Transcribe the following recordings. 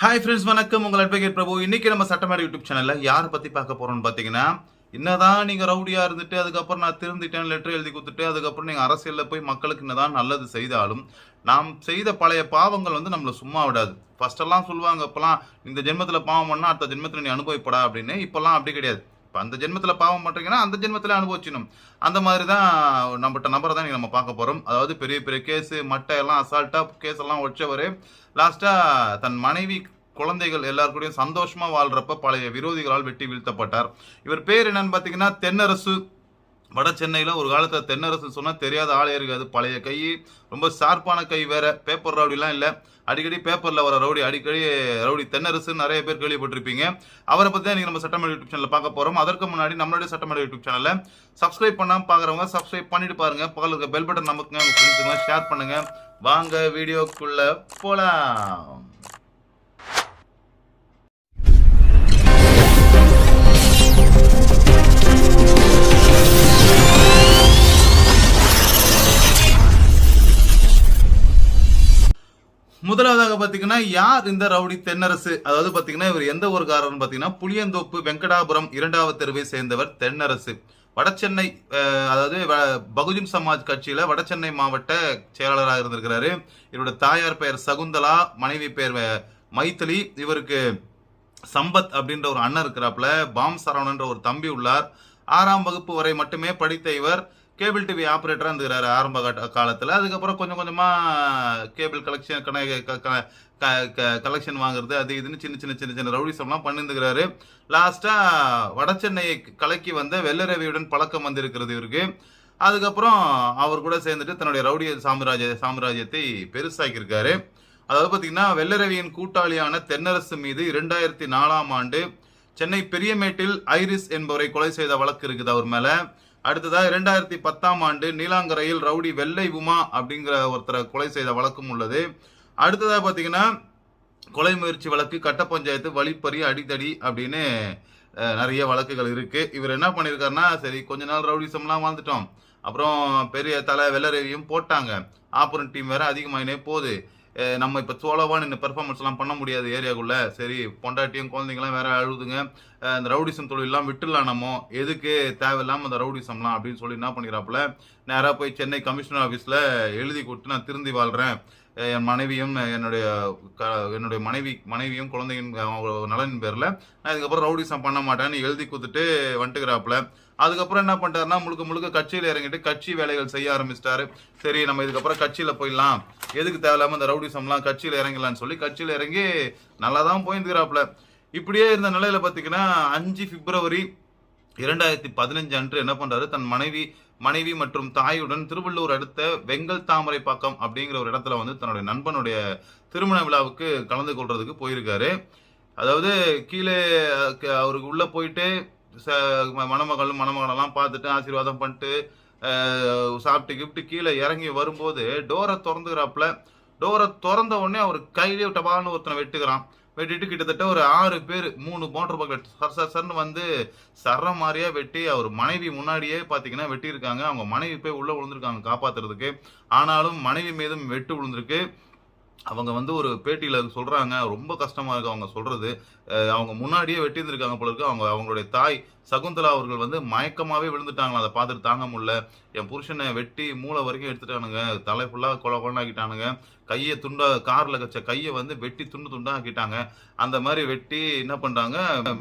Hi friends வணக்கம். உங்கள் advocate பிரபு. இன்னைக்கு நம்ம சட்டமேட யூடியூப் சேனல்ல யாரை பத்தி பார்க்க போறோம்னு பாத்தீங்கன்னா என்னதான் நீங்க ரவுடியா இருந்துட்டு அதுக்கப்புறம் நான் திருந்திட்டேன் லெட்டர் எழுதி கொடுத்துட்டு அதுக்கப்புறம் நீங்க அரசியலில் போய் மக்களுக்கு என்னதான் நல்லது செய்தாலும் நாம் செய்த பழைய பாவங்கள் வந்து நம்மளை சும்மா விடாது. ஃபர்ஸ்ட் எல்லாம் சொல்லுவாங்க இப்பெல்லாம் இந்த ஜென்மத்தில் பாவம் பண்ணால் அடுத்த ஜென்மத்தில் நீ அனுபவிப்படா அப்படின்னு. இப்போல்லாம் அப்படி கிடையாது. இப்போ அந்த ஜென்மத்தில் பாவம் பண்ணுறீங்கன்னா அந்த ஜென்மத்தில் அனுபவிச்சிடணும். அந்த மாதிரி தான் நம்மகிட்ட நம்பரை தான் நம்ம பார்க்க போகிறோம் அதாவது பெரிய பெரிய கேஸு மட்டை எல்லாம் அசால்ட்டாக கேஸ் எல்லாம் வச்சவர் லாஸ்ட்டாக தன் மனைவி குழந்தைகள் எல்லாருக்கூடையும் சந்தோஷமாக வாழ்றப்ப பழைய விரோதிகளால் வெட்டி வீழ்த்தப்பட்டார். இவர் பேர் என்னன்னு பார்த்தீங்கன்னா தென்னரசு. வட சென்னையில் ஒரு காலத்தில் தென்னரசு சொன்னால் தெரியாத ஆளே இருக்காது பழைய கை ரொம்ப ஷார்ப்பான கை வேற. பேப்பர் ரவுடிலாம் இல்லை. அடிக்கடி பேப்பர்ல வர ரவுடி அடிக்கடி ரவுடி தென்னரசு நிறைய பேர் கேள்விப்பட்டிருப்பீங்க. அவரை பத்தி தான் நீங்க நம்ம சட்டமன்ற யூடியூப் சேனல்ல பார்க்க போறோம். அதற்கு முன்னாடி நம்மளுடைய சட்டமன்ற யூடியூப் சேனல்ல சப்ஸ்கிரைப் பண்ணாம பாக்குறவங்க சப்ஸ்கிரைப் பண்ணிட்டு பாருங்க. பக்கத்துல இருக்க பெல் பட்டன் நமக்குங்க ஃப்ரெண்ட்ஸுங்க ஷேர் பண்ணுங்க. வாங்க வீடியோக்குள்ள போலாம். பாத்தீங்கன்னா யார் இந்த ரவுடி தென்னரசு? அதாவது பாத்தீங்கன்னா இவர் எந்த ஊருக்காரர்னு பாத்தீங்கன்னா புளியந்தோப்பு வெங்கடாபுரம் இரண்டாவது தெருவை சேர்ந்தவர் தென்னரசு. வடசென்னை அதாவது வ- பகுஜன் சமாஜ் கட்சியில வடசென்னை மாவட்ட செயலாளராக இருந்திருக்கிறாரு. இவரோட தாயார் பெயர் சகுந்தலா மனைவி பெயர் மைத்திலி. இவருக்கு சம்பத் அப்படின்ற ஒரு அண்ணன் இருக்கிறாப்புல. பாம் சரவணன்ற ஒரு தம்பி உள்ளார். ஆறாம் வகுப்பு வரை மட்டுமே படித்த இவர். கேபிள் டிவி ஆப்ரேட்டராக இருந்துக்கிறாரு ஆரம்ப கட்ட காலத்தில். அதுக்கப்புறம் கொஞ்சம் கொஞ்சமாக கேபிள் கலெக்ஷன் கலெக்ஷன் வாங்குறது அது இதுன்னு சின்ன சின்ன சின்ன சின்ன ரவுடிசம்லாம் பண்ணிருந்துக்கிறாரு. வட சென்னையை கலக்கி வந்த வெள்ளரவியுடன் பழக்கம் வந்திருக்கிறது இவருக்கு. அதுக்கப்புறம் அவர் கூட சேர்ந்துட்டு தன்னுடைய ரவுடிய சாம்ராஜ்ய சாம்ராஜ்யத்தை பெருசாக்கியிருக்காரு. அதாவது பார்த்தீங்கன்னா வெள்ளரவியின் கூட்டாளியான தென்னரசு மீது இரண்டாயிரத்தி நாலாம் ஆண்டு சென்னை பெரியமேட்டில் ஐரிஸ் என்பவரை கொலை செய்த வழக்கு இருக்குது அவர் மேலே. அடுத்ததா இரண்டாயிரத்தி பத்தாம் ஆண்டு நீலாங்கரையில் ரவுடி வெள்ளை உமா அப்படிங்கிற ஒருத்தரை கொலை செய்த வழக்கும் உள்ளது. அடுத்ததாக பார்த்தீங்கன்னா கொலை முயற்சி வழக்கு கட்ட பஞ்சாயத்து வழிப்பறி அடிதடி அப்படின்னு நிறைய வழக்குகள் இருக்கு. இவர் என்ன பண்ணியிருக்காருன்னா சரி கொஞ்ச நாள் ரவுடிசம்லாம் வாழ்ந்துட்டோம். அப்புறம் பெரிய தலை வெள்ளரவியும் போட்டாங்க. ஆப்பரன் டீம் வேற அதிகமாயினே போகுது. நம்ம இப்போ சோலவான் இந்த பெர்ஃபார்மன்ஸ்லாம் பண்ண முடியாது ஏரியாக்குள்ளே. சரி பொண்டாட்டியும் குழந்தைங்களாம் வேற அழுதுங்க. இந்த ரவுடிசம் தொழிலெல்லாம் விட்டுலாம் நம்ம எதுக்கு தேவையில்லாமல் அந்த ரவுடிசம்லாம் அப்படின்னு சொல்லி என்ன பண்ணிக்கிறாப்புல நேராக போய் சென்னை கமிஷனர் ஆஃபீஸில் எழுதி கொடுத்து நான் திருந்தி வாழ்கிறேன் என் மனைவியும் என்னுடைய க- என்னுடைய மனைவி மனைவியும் குழந்தையின் அவங்க நலனின் பேரில் நான் இதுக்கப்புறம் ரவுடிசம் பண்ண மாட்டேன்னு எழுதி கொடுத்துட்டு வந்துட்டுக்கிறாப்புல அதுக்கப்புறம் என்ன பண்ணிட்டாருன்னா முழுக்க முழுக்க கட்சியில் இறங்கிட்டு கட்சி வேலைகள் செய்ய ஆரம்பிச்சிட்டாரு. சரி நம்ம இதுக்கப்புறம் கட்சியில் போயிடலாம். எதுக்கு தேவையில்லாமல் இந்த ரவுடிசம்லாம் கட்சியில் இறங்கலாம்னு சொல்லி கட்சியில் இறங்கி நல்லா தான் போயிருந்துக்கிறாப்புல இப்படியே இருந்த நிலையில் பார்த்தீங்கன்னா அஞ்சு பிப்ரவரி இரண்டாயிரத்தி பதினஞ்சு அன்று என்ன பண்ணுறாரு தன் மனைவி மனைவி மற்றும் தாயுடன் திருவள்ளூர் அடுத்த வெங்கல் தாமரைப்பாக்கம் அப்படிங்கிற ஒரு இடத்துல வந்து தன்னுடைய நண்பனுடைய திருமண விழாவுக்கு கலந்து கொள்றதுக்கு போயிருக்காரு. அதாவது கீழே க- அவருக்கு உள்ள போயிட்டு ச- ம- மணமகள் மணமகளெல்லாம் பார்த்துட்டு ஆசீர்வாதம் பண்ணிட்டு சாப்பிட்டு கிப்ட்டு கீழே இறங்கி வரும்போது டோரை திறந்துக்கிறாப்புல. டோரை திறந்த உடனே அவர் கையிலே டபால்னு ஒருத்தனை வெட்டுக்கிறான். வெட்டிட்டு கிட்டத்தட்ட ஒரு ஆறு பேர் மூணு மோட்டர் பக்கெட் சர் சர் சர்னு வந்து சர மாதிரியா வெட்டி அவர் மனைவி முன்னாடியே பாத்தீங்கன்னா வெட்டியிருக்காங்க. அவங்க மனைவி போய் உள்ள விழுந்திருக்காங்க காப்பாத்துறதுக்கு. ஆனாலும் மனைவி மீதும் வெட்டு விழுந்திருக்கு. அவங்க வந்து ஒரு பேட்டியில் சொல்கிறாங்க ரொம்ப கஷ்டமாக இருக்குது அவங்க சொல்கிறது அவங்க முன்னாடியே வெட்டியிருந்திருக்காங்க போல இருக்கு. அவங்க அவங்களுடைய தாய் சகுந்தலா அவர்கள் வந்து மயக்கமாகவே விழுந்துட்டாங்களா? அதை பார்த்துட்டு தாங்க முடியல. என் புருஷனை வெட்டி மூளை வரைக்கும் எடுத்துட்டானுங்க. தலை ஃபுல்லாக கொலை கொண்டாக்கிட்டானுங்க கையை துண்டா காரில் கச்ச கையை வந்து வெட்டி துண்டு துண்டாக்கிட்டாங்க அந்த மாதிரி வெட்டி என்ன பண்ணுறாங்க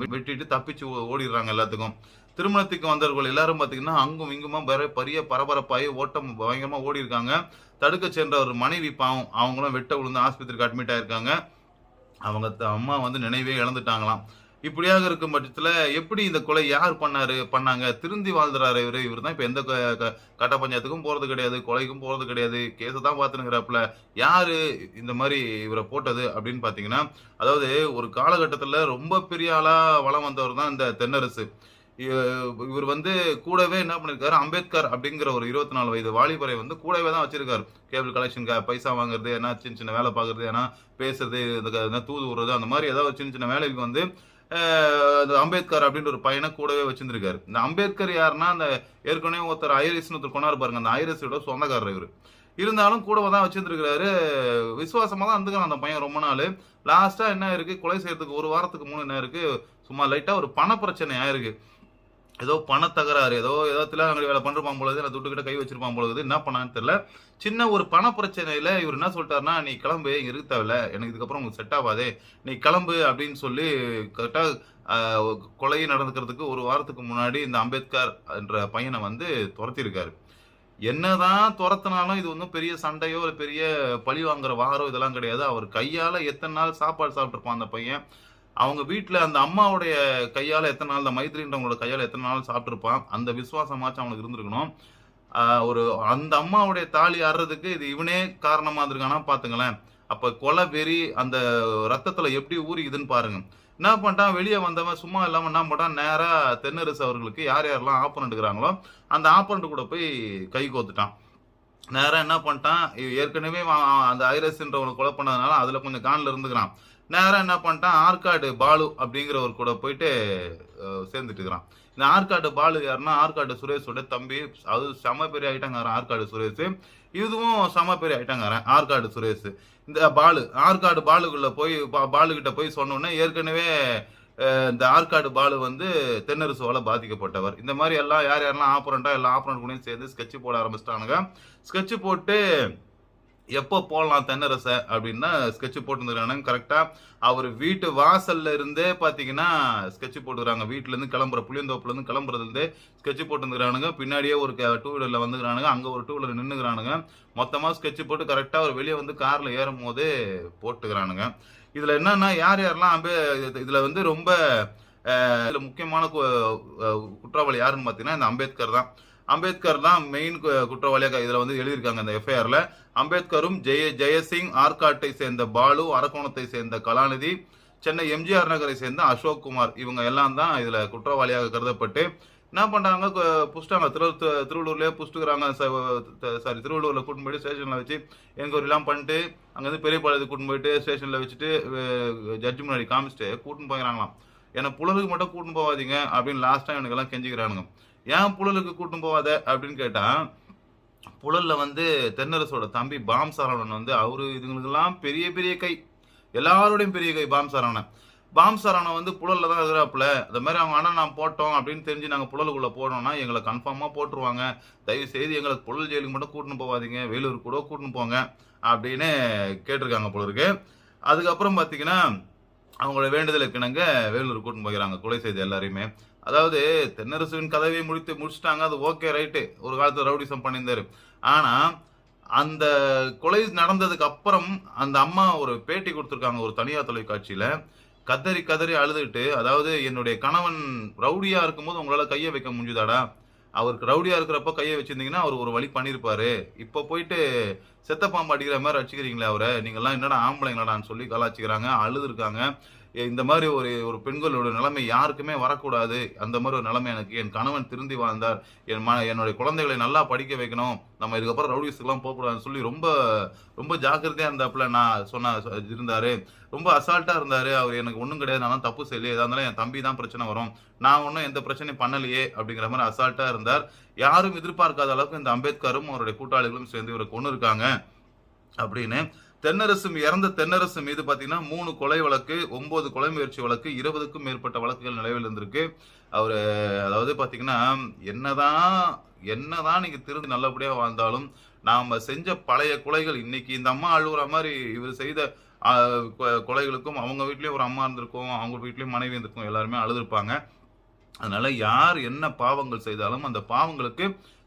வெட்டிட்டு தப்பிச்சு ஓ- ஓடிடுறாங்க எல்லாத்துக்கும். திருமணத்துக்கு வந்தவர்கள் எல்லாரும் பார்த்தீங்கன்னா அங்கும் இங்குமா பெரிய பரபரப்பாகி ஓட்டம் பயங்கரமாக ஓடி இருக்காங்க தடுக்க சென்ற ஒரு மனைவி பாவம். அவங்களும் வெட்ட விழுந்து ஆஸ்பத்திரிக்கு அட்மிட் ஆயிருக்காங்க. அவங்க த- அம்மா வந்து நினைவே இழந்துட்டாங்களாம். இப்படியாக இருக்கும் பட்சத்தில் எப்படி இந்த கொலை யார் பண்ணாரு பண்ணாங்க? திருந்தி வாழ்ந்துறாரு இவர். இவர் தான் இப்போ எந்த க- க- கட்ட பஞ்சாயத்துக்கும் போகிறது கிடையாது கொலைக்கும் போகிறது கிடையாது. கேஸை தான் பார்த்துனுங்கிறாப்புல யார் இந்த மாதிரி இவரை போட்டது அப்படின்னு பார்த்தீங்கன்னா அதாவது ஒரு காலகட்டத்தில் ரொம்ப பெரிய ஆளாக வளம் வந்தவர் தான் இந்த தென்னரசு. இவர் வந்து கூடவே என்ன பண்ணிருக்காரு? அம்பேத்கர் அப்படிங்கிற ஒரு இருபத்தி நாலு வயது வாலிபரை வந்து கூடவே தான் வச்சிருக்காரு. கேபிள் கலெக்ஷன் பைசா வாங்குறது ஏன்னா சின்ன சின்ன வேலை பார்க்கறது ஏன்னா பேசுறது இந்த தூது விடுறது அந்த மாதிரி ஏதாவது சின்ன சின்ன வேலைக்கு வந்து அது அம்பேத்கர் அப்படின்ற ஒரு பையனை கூடவே வச்சிருந்திருக்காரு. இந்த அம்பேத்கர் யாருன்னா அந்த ஏற்கனவே ஒருத்தர் ஐரிஸ்னு ஒருத்தர் கொண்டாரு பாருங்க அந்த ஐரிஸோட சொந்தக்காரர் இவர். இருந்தாலும் கூடவே தான் வச்சிருந்துருக்காரு விசுவாசமாக தான் இருந்துக்கிறான் அந்த பையன் ரொம்ப நாள். லாஸ்ட்டாக என்ன இருக்குது கொலை செய்யறதுக்கு ஒரு வாரத்துக்கு மூணு என்ன இருக்குது சும்மா லைட்டாக ஒரு பண பிரச்சனை ஆயிருக்கு. ஏதோ பண தகராறு ஏதோ ஏதோ தில்லாங்கடி வேலை பண்ணிருப்பான் பொழுது இல்லை துட்டுக்கிட்ட கை வச்சிருப்பான் பொழுது என்ன பண்ணான்னு தெரியல. சின்ன ஒரு பண பிரச்சனையில இவர் என்ன சொல்லிட்டாருன்னா நீ கிளம்பு இங்க இருக்க தேவையில்ல. எனக்கு இதுக்கப்புறம் உங்களுக்கு செட் ஆகாதே. நீ கிளம்பு அப்படின்னு சொல்லி கரெக்டாக கொலை நடந்துக்கிறதுக்கு ஒரு வாரத்துக்கு முன்னாடி இந்த அம்பேத்கர் என்ற பையனை வந்து துரத்திருக்காரு என்னதான் துரத்தினாலும் இது ஒன்றும் பெரிய சண்டையோ இல்லை பெரிய பழி வாங்குற வாரோ இதெல்லாம் கிடையாது. அவர் கையால் எத்தனை நாள் சாப்பாடு சாப்பிட்ருப்பான் அந்த பையன். அவங்க வீட்டில் அந்த அம்மாவுடைய கையால் எத்தனை நாள் அந்த மைத்ரின்றவங்களோட கையால் எத்தனை நாள் சாப்பிட்ருப்பான் அந்த விசுவாசமாச்சும் அவனுக்கு இருந்திருக்கணும். ஒரு அந்த அம்மாவுடைய தாலி ஆடுறதுக்கு இது இவனே காரணமாக இருந்திருக்கானா பார்த்துங்களேன் அப்போ கொலை வெறி அந்த ரத்தத்தில் எப்படி ஊறிக்குதுன்னு பாருங்க. என்ன பண்ணிட்டான்? வெளியே வந்தவன் சும்மா இல்லாமல் என்ன பண்ணிட்டான்? நேராக தென்னரசு அவர்களுக்கு யார் யாரெல்லாம் ஆப்பனண்ட் இருக்கிறாங்களோ அந்த ஆப்பனண்ட் கூட போய் கை கோத்துட்டான். நேராக என்ன பண்ணிட்டான்? ஏற்கனவே அந்த ஐரஸ்ன்றவனை கொலை பண்ணதுனால அதில் கொஞ்சம் கான்ல இருந்துக்கிறான். நேராக என்ன பண்ணிட்டான்? ஆற்காடு பாலு அப்படிங்கிறவர் கூட போயிட்டு சேர்ந்துட்டு இருக்கிறான். இந்த ஆற்காடு பாலு யாருன்னா ஆற்காடு சுரேஷோட தம்பி. அது செம பெரிய ஐட்டங்காரன் ஆற்காடு சுரேஷ். இதுவும் செம பெரிய ஐட்டங்காரன் ஆற்காடு சுரேஷ். இந்த பாலு ஆற்காடு பாலுக்குள்ள போய் பா- போய் சொன்னோன்னே ஏற்கனவே இந்த ஆற்காடு பாலு வந்து தென்னரசுவால பாதிக்கப்பட்டவர். இந்த மாதிரி எல்லாம் யார் யாரெல்லாம் ஆப்பரண்டா எல்லாம் ஆப்பரண்ட் கூடயும் சேர்ந்து ஸ்கெட்ச் போட ஆரம்பிச்சிட்டானுங்க. ஸ்கெட்சு போட்டு எப்போ போடலாம் தென்னரசை அப்படின்னா ஸ்கெட்ச் போட்டுருந்துருக்காங்க கரெக்டா அவர் வீட்டு வாசல்ல இருந்தே பாத்தீங்கன்னா ஸ்கெட்ச் போட்டுக்கிறாங்க. வீட்டுல இருந்து கிளம்புற புளியந்தோப்புல இருந்து கிளம்புறதுல ஸ்கெட்ச் போட்டுருந்துக்கிறானுங்க. பின்னாடியே ஒரு டூ வீலர்ல வந்துக்கிறானுங்க. அங்க ஒரு டூ வீலர் நின்னுக்கிறானுங்க. மொத்தமா ஸ்கெட்ச் போட்டு கரெக்டா அவர் வெளியே வந்து கார்ல ஏறும் போதே போட்டுக்கிறானுங்க. இதுல என்னன்னா யார் யாரெல்லாம் அம்பே இதில் இதுல வந்து ரொம்ப இதில் முக்கியமான குற்றவாளி யாருன்னு பாத்தீங்கன்னா இந்த அம்பேத்கர் தான். அம்பேத்கர் தான் மெயின் குற்றவாளியாக இதில் வந்து எழுதியிருக்காங்க இந்த எஃப்ஐஆரில் அம்பேத்கரும் ஜெய ஜெயசிங் ஆற்காட்டை சேர்ந்த பாலு அரக்கோணத்தை சேர்ந்த கலாநிதி சென்னை எம்ஜிஆர் நகரை சேர்ந்த அசோக் குமார் இவங்க எல்லாம் தான் இதில் குற்றவாளியாக கருதப்பட்டு என்ன பண்ணுறாங்க புஷ்டாங்க திரு திருவள்ளூர்லேயே புஷ்டுக்கிறாங்க சாரி திருவள்ளூரில் கூட்டின்னு போயிட்டு ஸ்டேஷனில் வச்சு என்கொயரி பண்ணிட்டு அங்கேருந்து பெரிய பாளையத்துக்கு கூட்டின்னு போயிட்டு ஸ்டேஷனில் வச்சுட்டு ஜட்ஜி முன்னாடி காமிச்சிட்டு கூட்டின்னு போயிடறாங்களாம் என்னை புலருக்கு மட்டும் கூட்டின்னு போகாதீங்க அப்படின்னு லாஸ்ட்டாக எனக்கெல்லாம் கெஞ்சிக்கிறானுங்க. ஏன் புழலுக்கு கூட்டின்னு போவாத? அப்படின்னு கேட்டால் புழலில் வந்து தென்னரசோட தம்பி பாம் சரவணன் வந்து அவரு இதுங்களுக்கெல்லாம் பெரிய பெரிய கை. எல்லாரோடையும் பெரிய கை பாம் சரவணன் பாம் சரவணன் வந்து புழலில் தான் இருக்கிறாப்புல. இந்த மாதிரி அவங்க அண்ணன் நான் போட்டோம் அப்படின்னு தெரிஞ்சு நாங்கள் புழலுக்குள்ளே போனோம்னா எங்களை கன்ஃபார்மாக போட்டுருவாங்க. தயவு செய்து எங்களுக்கு புழல் ஜெயிலுக்கு மட்டும் கூட்டின்னு போகாதீங்க. வேலூர் கூட கூட்டின்னு போங்க அப்படின்னு கேட்டிருக்காங்க புலருக்கு அதுக்கப்புறம் பார்த்தீங்கன்னா அவங்களோட வேண்டுதலுக்கு இணங்க வேலூர் கூட்டின்னு போகிறாங்க கொலை செய்த எல்லாரையுமே. அதாவது தென்னரசுவின் கதவை முடித்து முடிச்சிட்டாங்க அது ஓகே ரைட்டு ஒரு காலத்தில் ரவுடிசம் பண்ணியிருந்தாரு. ஆனால் அந்த கொலை நடந்ததுக்கு அப்புறம் அந்த அம்மா ஒரு பேட்டி கொடுத்துருக்காங்க ஒரு தனியார் தொலைக்காட்சியில். கதறி கதறி அழுதுட்டு அதாவது என்னுடைய கணவன் ரவுடியாக இருக்கும்போது உங்களால் கையை வைக்க முடிஞ்சுதாடா? அவருக்கு ரவுடியாக இருக்கிறப்ப கையை வச்சுருந்தீங்கன்னா அவர் ஒரு வழி பண்ணியிருப்பாரு. இப்போ போயிட்டு செத்த பாம்பு அடிக்கிற மாதிரி அடிச்சுக்கிறீங்களே அவரை. நீங்கள்லாம் என்னடா ஆம்பளைங்களாடான்னு சொல்லி கலாச்சிக்கிறாங்க அழுது இருக்காங்க இந்த மாதிரி ஒரு ஒரு பெண்களோட நிலைமை யாருக்குமே வரக்கூடாது. அந்த மாதிரி ஒரு நிலைமை எனக்கு என் கணவன் திருந்தி வாழ்ந்தார். என் ம என்னுடைய குழந்தைகளை நல்லா படிக்க வைக்கணும். நம்ம இதுக்கப்புறம் ரவுடிஸ்க்குலாம் போகக்கூடாதுன்னு சொல்லி ரொம்ப ரொம்ப ஜாக்கிரதையாக இருந்தாப்புல நான் சொன்ன இருந்தார். ரொம்ப அசால்ட்டாக இருந்தார். அவர் எனக்கு ஒன்றும் கிடையாது. நான் தான் தப்பு செய்யலையே. ஏதா இருந்தாலும் என் தம்பி தான் பிரச்சனை வரும். நான் ஒன்றும் எந்த பிரச்சனையும் பண்ணலையே அப்படிங்கிற மாதிரி அசால்ட்டாக இருந்தார். யாரும் எதிர்பார்க்காத அளவுக்கு இந்த அம்பேத்கரும் அவருடைய கூட்டாளிகளும் சேர்ந்து இவரை கொண்டு இருக்காங்க அப்படின்னு தென்னரசு இறந்த தென்னரசு மீது பார்த்தீங்கன்னா மூணு கொலை வழக்கு ஒன்பது கொலை முயற்சி வழக்கு இருபதுக்கும் மேற்பட்ட வழக்குகள் நிலவில் இருந்திருக்கு. அவர் அதாவது பார்த்தீங்கன்னா என்னதான் என்னதான் நீங்க திருந்து நல்லபடியாக வாழ்ந்தாலும் நாம் செஞ்ச பழைய கொலைகள் இன்னைக்கு இந்த அம்மா அழுகுற மாதிரி இவர் செய்த கொ- கொலைகளுக்கும் அவங்க வீட்லேயும் ஒரு அம்மா இருந்திருக்கும் அவங்க வீட்லேயும் மனைவி இருந்திருக்கும் எல்லாருமே அழுதுருப்பாங்க. அதனால யார் என்ன பாவங்கள் செய்தாலும் அந்த பாவங்களுக்கு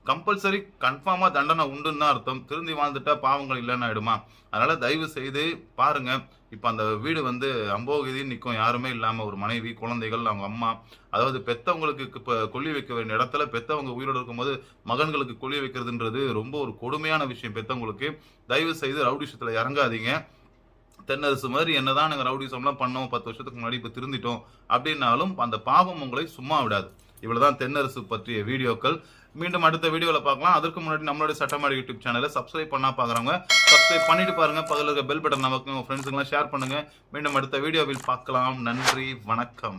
கம்பல்சரி கன்ஃபார்மாக தண்டனை உண்டுன்னு தான் அர்த்தம். திருந்தி வாழ்ந்துட்டா பாவங்கள் இல்லைன்னு ஆயிடுமா? அதனால தயவு செய்து பாருங்க. இப்போ அந்த வீடு வந்து அம்போகிதி நிற்கும் யாருமே இல்லாமல் ஒரு மனைவி குழந்தைகள் அவங்க அம்மா அதாவது பெத்தவங்களுக்கு இப்போ கொல்லி வைக்க வேண்டிய இடத்துல பெத்தவங்க உயிரோடு இருக்கும்போது மகன்களுக்கு கொல்லி வைக்கிறதுன்றது ரொம்ப ஒரு கொடுமையான விஷயம் பெத்தவங்களுக்கு. தயவு செய்து ரவுடிஷத்தில் இறங்காதீங்க. தென்னரசு மாதிரி என்னதான் நாங்கள் ரவுடிசம்லாம் பண்ணோம். பத்து வருஷத்துக்கு முன்னாடி இப்போ திருந்திட்டோம். அப்படின்னாலும் அந்த பாவம் உங்களை சும்மா விடாது. இவ்வளவுதான் தென்னரசு பற்றிய வீடியோக்கள். மீண்டும் அடுத்த வீடியோவில் பார்க்கலாம். அதற்கு முன்னாடி நம்மளுடைய சட்டமாடி யூடியூப் சேனலை சப்ஸ்கிரைப் பண்ணா பார்க்குறவங்க சப்ஸ்கிரைப் பண்ணிட்டு பாருங்க. பதில் இருக்க பெல் பட்டன் நமக்கு உங்கள் ஃப்ரெண்ட்ஸுங்களாம் ஷேர் பண்ணுங்க. மீண்டும் அடுத்த வீடியோவில் பார்க்கலாம். நன்றி வணக்கம்.